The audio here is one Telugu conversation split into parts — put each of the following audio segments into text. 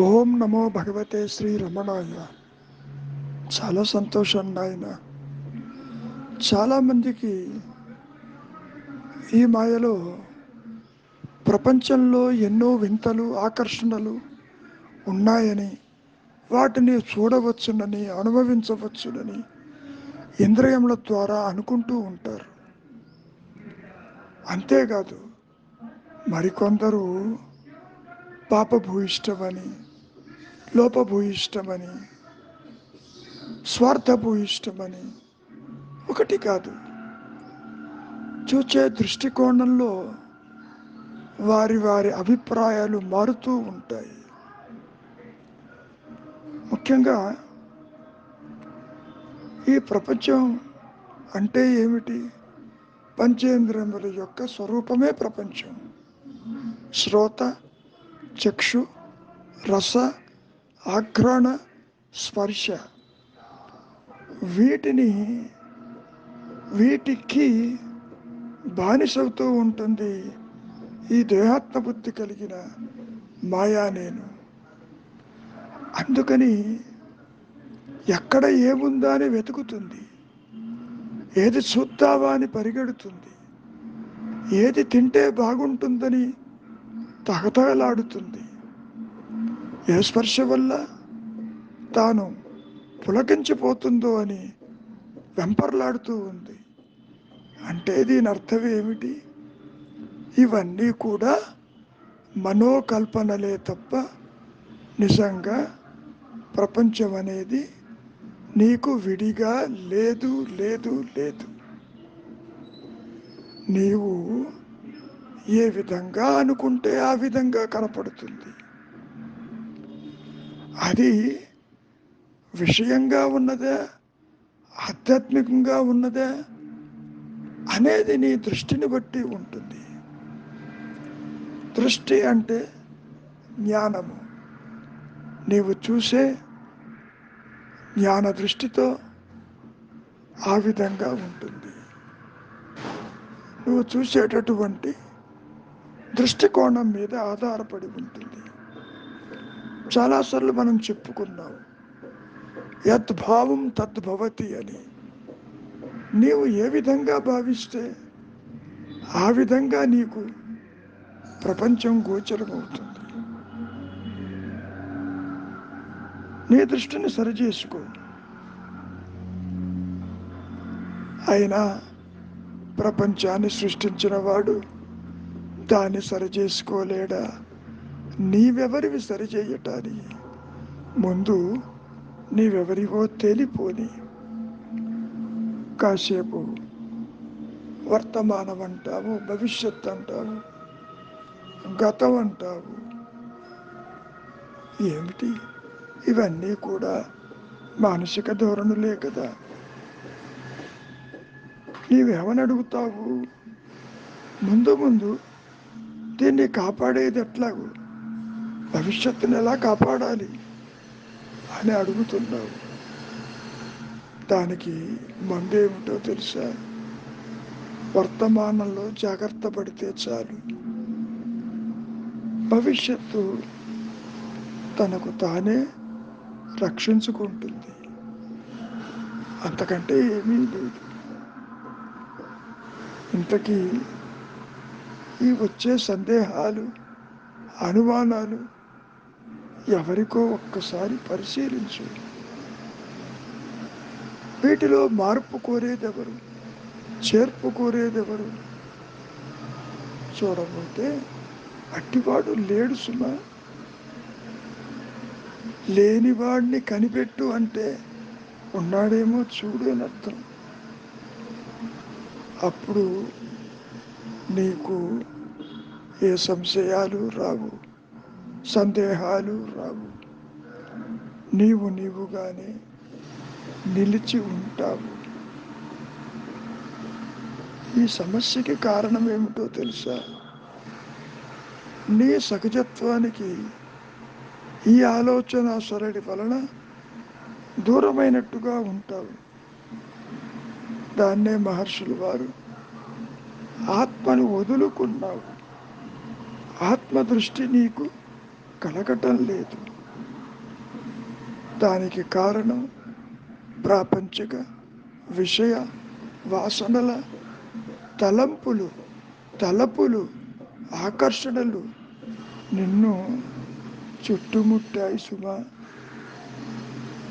ఓం నమో భగవతే శ్రీ రమణాయ. చాలా సంతోషం నాయన. చాలామందికి ఈ మాయలో ప్రపంచంలో ఎన్నో వింతలు ఆకర్షణలు ఉన్నాయని వాటిని చూడవచ్చునని అనుభవించవచ్చునని ఇంద్రియముల ద్వారా అనుకుంటూ ఉంటారు. అంతేకాదు మరికొందరు పాపభూయిష్టమని లోపభూయిష్టమని స్వార్థభూయిష్టమని ఒకటి కాదు. చూచే దృష్టికోణంలో వారి వారి అభిప్రాయాలు మారుతూ ఉంటాయి. ముఖ్యంగా ఈ ప్రపంచం అంటే ఏమిటి? పంచేంద్రియముల యొక్క స్వరూపమే ప్రపంచం. శ్రోత చక్షు రస ఆఘ్రాణ స్పర్శ. వీటిని వీటికి బానిసవుతూ ఉంటుంది ఈ దేహాత్మ బుద్ధి కలిగిన మాయా నేను. అందుకని ఎక్కడ ఏముందా అని వెతుకుతుంది. ఏది చూద్దావా అని పరిగెడుతుంది. ఏది తింటే బాగుంటుందని తగతగలాడుతుంది ఏ స్పర్శ వల్ల తాను పులకించిపోతుందో అని వెంపర్లాడుతూ ఉంది. అంటే దీని అర్థం ఏమిటి? ఇవన్నీ కూడా మనోకల్పనలే తప్ప నిజంగా ప్రపంచం అనేది నీకు విడిగా లేదు లేదు లేదు. నీవు ఏ విధంగా అనుకుంటే ఆ విధంగా కనపడుతుంది. అది విషయంగా ఉన్నదే? ఆధ్యాత్మికంగా ఉన్నదే? అనేది నీ దృష్టిని బట్టి ఉంటుంది. దృష్టి అంటే జ్ఞానము. నీవు చూసే జ్ఞాన దృష్టితో ఆ విధంగా ఉంటుంది. నువ్వు చూసేటటువంటి దృష్టికోణం మీద ఆధారపడి ఉంటుంది. చాలాసార్లు మనం చెప్పుకున్నాం యద్భావం తద్భవతి అని. నీవు ఏ విధంగా భావిస్తే ఆ విధంగా నీకు ప్రపంచం గోచరమవుతుంది. నీ దృష్టిని సరిచేసుకో. అయినా ప్రపంచాన్ని సృష్టించిన వాడు దాన్ని సరిచేసుకోలేడా? నీవెవరివి సరిచేయటాని? ముందు నీవెవరివో తేలిపోని. కాసేపు వర్తమానం అంటావు భవిష్యత్ అంటావు గతం అంటావు ఏమిటి? ఇవన్నీ కూడా మానసిక ధోరణులే కదా. నీవేమని అడుగుతావు? ముందు ముందు దీన్ని కాపాడేది ఎట్లాగూ? భవిష్యత్తుని ఎలా కాపాడాలి అని అడుగుతున్నావు. దానికి మందేమిటో తెలుసా? వర్తమానంలో జాగ్రత్త పడితే చాలు. భవిష్యత్తు తనకు తానే రక్షించుకుంటుంది. అంతకంటే ఏమీ లేదు. ఇంతకీ ఈ వచ్చే సందేహాలు అనుమానాలు ఎవరికో ఒక్కసారి పరిశీలించు. వీటిలో మార్పు కోరేదెవరు? చేర్పు కోరేదెవరు? చూడబోతే అట్టివాడు లేడు సుమా. లేనివాడిని కనిపెట్టు అంటే ఉన్నాడేమో చూడు అని అర్థం. అప్పుడు నీకు ఏ సంశయాలు రావు. సందేహాలు రావు. నీవు నీవుగానే నిలిచి ఉంటావు. ఈ సమస్యకి కారణం ఏమిటో తెలుసా? నీ సహజత్వానికి ఈ ఆలోచన సరడి వలన దూరమైనట్టుగా ఉంటావు. దాన్నే మహర్షులు వారు ఆత్మను వదులుకున్నావు. ఆత్మదృష్టి నీకు కలగటం లేదు. దానికి కారణం ప్రాపంచిక విషయ వాసనల తలంపులు తలపులు ఆకర్షణలు నిన్ను చుట్టుముట్టాయి సుమా.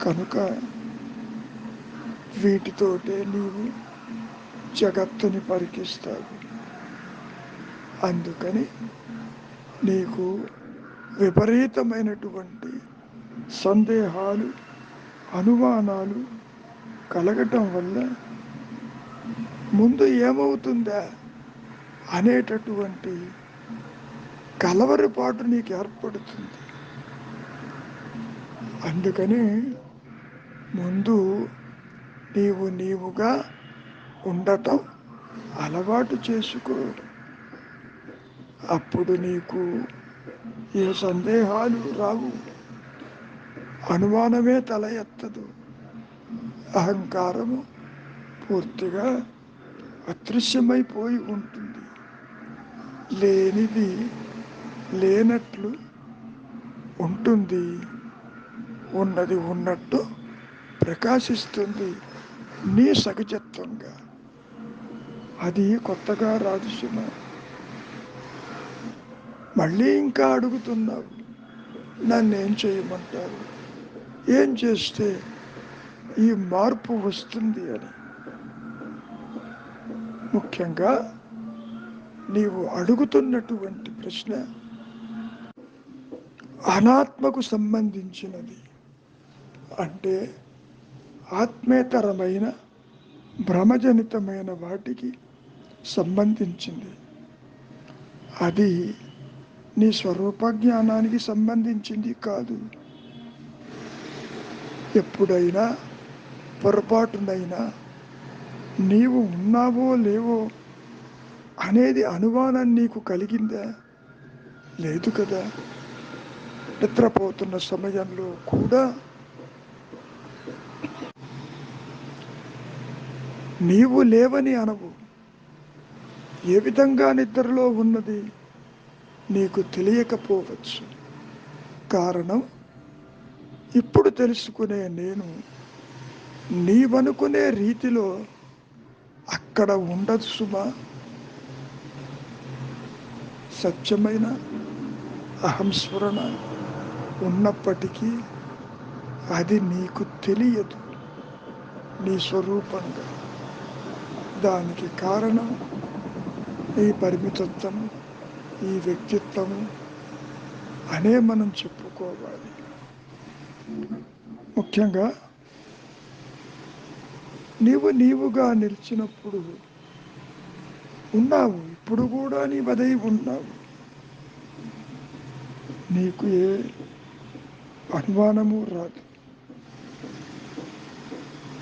కనుక వీటితోటే నీవు జగత్తుని పరికిస్తావు. అందుకని నీకు విపరీతమైనటువంటి సందేహాలు అనుమానాలు కలగటం వల్ల ముందు ఏమవుతుందా అనేటటువంటి కలవరపాటు నీకు ఏర్పడుతుంది. అందుకని ముందు నీవు నీవుగా ఉండటం అలవాటు చేసుకో అప్పుడు నీకు ఏ సందేహాలు రావు. అనుమానమే తల ఎత్తదు. అహంకారము పూర్తిగా అదృశ్యమైపోయి ఉంటుంది. లేనిది లేనట్లు ఉంటుంది. ఉన్నది ఉన్నట్టు ప్రకాశిస్తుంది నీ సహజత్వంగా అది కొత్తగా రాదు సుమ. మళ్ళీ ఇంకా అడుగుతున్నావు నన్ను ఏం చేయమంటారు? ఏం చేస్తే ఈ మార్పు వస్తుంది అని. ముఖ్యంగా నీవు అడుగుతున్నటువంటి ప్రశ్న అనాత్మకు సంబంధించినది. అంటే ఆత్మేతరమైన భ్రమజనితమైన వాటికి సంబంధించింది. అది నీ స్వరూప జ్ఞానానికి సంబంధించింది కాదు. ఎప్పుడైనా పొరపాటునైనా నీవు ఉన్నావో లేవో అనేది అనుమానం నీకు కలిగిందా? లేదు కదా. నిద్రపోతున్న సమయంలో కూడా నీవు లేవని అనవు. ఏ విధంగా నిద్రలో ఉన్నది? నీకు తెలియకపోవచ్చు. కారణం ఇప్పుడు తెలుసుకునే నేను నీవనుకునే రీతిలో అక్కడ ఉండదు సుమా. సత్యమైన అహంస్మరణ ఉన్నప్పటికీ అది నీకు తెలియదు నీ స్వరూపంగా. దానికి కారణం ఈ పరిమితత్వము ఈ వ్యక్తిత్వము అనే మనం చెప్పుకోవాలి. ముఖ్యంగా నీవు నీవుగా నిలిచినప్పుడు ఉన్నావు. ఇప్పుడు కూడా నీ వదై ఉన్నావు. నీకు ఏ అనుమానము రాదు.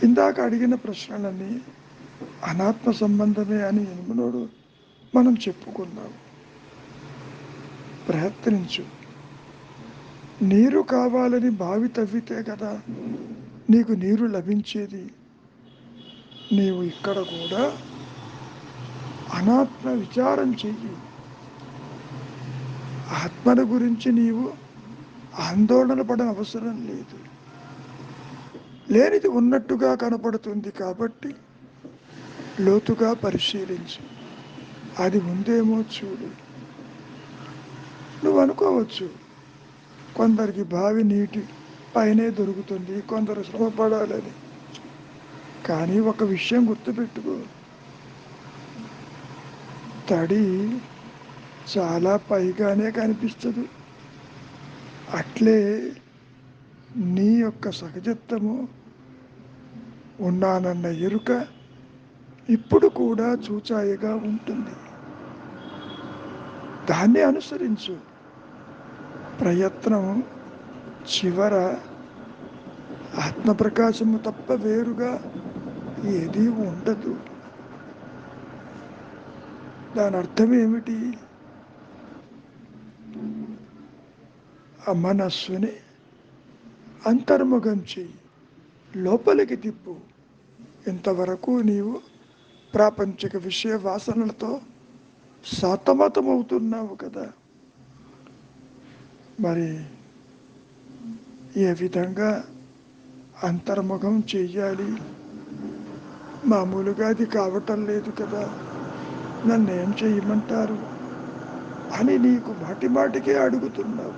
ఇందాక అడిగిన ప్రశ్నలన్నీ అనాత్మ సంబంధమే అని ఎనిమినోడు మనం చెప్పుకున్నాము. ప్రయత్నించు. నీరు కావాలని బావి తవ్వితే కదా నీకు నీరు లభించేది. నీవు ఇక్కడ కూడా అనాత్మ విచారం చెయ్యి. ఆత్మల గురించి నీవు ఆందోళన పడని అవసరం లేదు. లేనిది ఉన్నట్టుగా కనపడుతుంది కాబట్టి లోతుగా పరిశీలించు. అది ఉందేమో చూడు. నువ్వు అనుకోవచ్చు. కొందరికి బావి నీటి పైనే దొరుకుతుంది కొందరు శ్రమపడాలని. కానీ ఒక విషయం గుర్తుపెట్టుకో. తడి చాలా పైగానే కనిపిస్తుంది. అట్లే నీ యొక్క సహజత్వము ఉన్నానన్న ఎరుక ఇప్పుడు కూడా చూచాయిగా ఉంటుంది. దాన్ని అనుసరించు. ప్రయత్నం చివర ఆత్మప్రకాశము తప్ప వేరుగా ఏదీ ఉండదు. దాని అర్థం ఏమిటి ఆ మనస్సుని అంతర్ముఖం చెయ్యి. లోపలికి తిప్పు. ఇంతవరకు నీవు ప్రాపంచిక విషయ వాసనలతో సతమతమవుతున్నావు కదా. మరి ఏ విధంగా అంతర్ముఖం చెయ్యాలి? మామూలుగా అది కావటం లేదు కదా. నన్ను ఏం చేయమంటారు అని నీకు మాటి మాటికే అడుగుతున్నావు.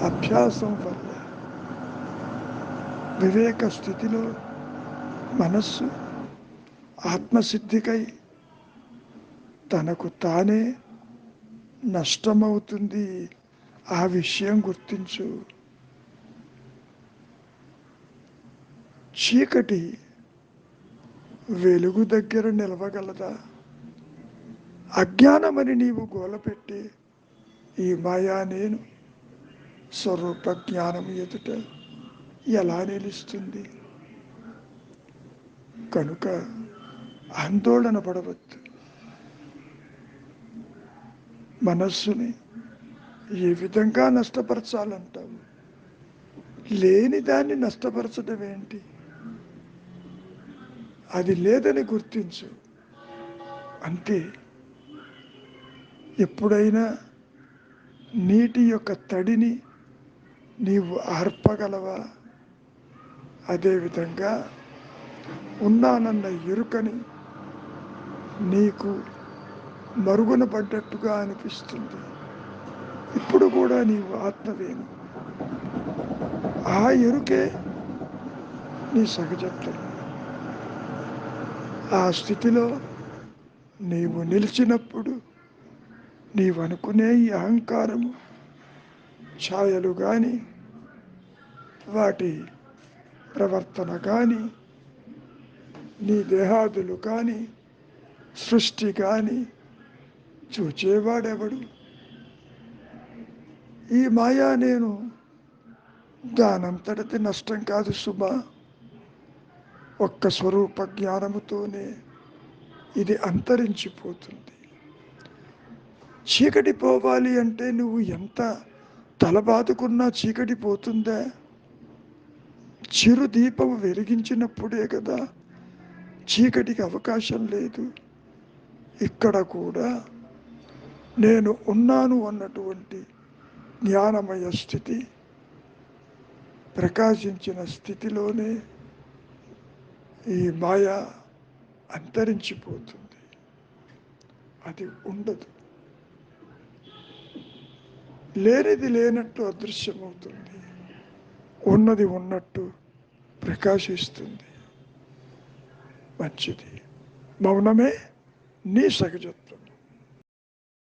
అభ్యాసం వల్ల వివేక స్థితిలో మనస్సు ఆత్మసిద్ధికై తనకు తానే నష్టమవుతుంది. ఆ విషయం గుర్తించు. చీకటి వెలుగు దగ్గర నిలవగలదా? అజ్ఞానమని నీవు గోలపెట్టి ఈ మాయా నేను స్వరూప జ్ఞానం ఎదుట ఎలా నిలుస్తుంది? కనుక ఆందోళన పడవద్దు. మనస్సుని ఏ విధంగా నష్టపరచాలంటావు? లేని దాన్ని నష్టపరచడం ఏంటి? అది లేదని గుర్తించు. అంతే. ఎప్పుడైనా నీటి యొక్క తడిని నీవు అర్పగలవా అదేవిధంగా ఉన్నానన్న ఎరుకని నీకు మరుగున పడ్డట్టుగా అనిపిస్తుంది. ఇప్పుడు కూడా నీవు ఆత్మవేను ఆ ఎరుకే నీ సహజత్వం. ఆ స్థితిలో నీవు నిలిచినప్పుడు నీవు అనుకునే ఈ అహంకారము ఛాయలు కానీ వాటి ప్రవర్తన కానీ నీ దేహాదులు కానీ సృష్టి కానీ చూచేవాడెవడు? ఈ మాయా నేను దానంతటిది నష్టం కాదు సుమా. ఒక్క స్వరూప జ్ఞానముతోనే ఇది అంతరించిపోతుంది. చీకటి పోవాలి అంటే నువ్వు ఎంత తలబాదుకున్నా చీకటి పోతుందా? చిరు దీపం వెలిగించినప్పుడే కదా చీకటికి అవకాశం లేదు. ఇక్కడ కూడా నేను ఉన్నాను అన్నటువంటి జ్ఞానమయ స్థితి ప్రకాశించిన స్థితిలోనే ఈ మాయ అంతరించిపోతుంది. అది ఉండదు. లేనిది లేనట్టు అదృశ్యమవుతుంది. ఉన్నది ఉన్నట్టు ప్రకాశిస్తుంది. మంచిది. మౌనమే నీ సహజత్వం.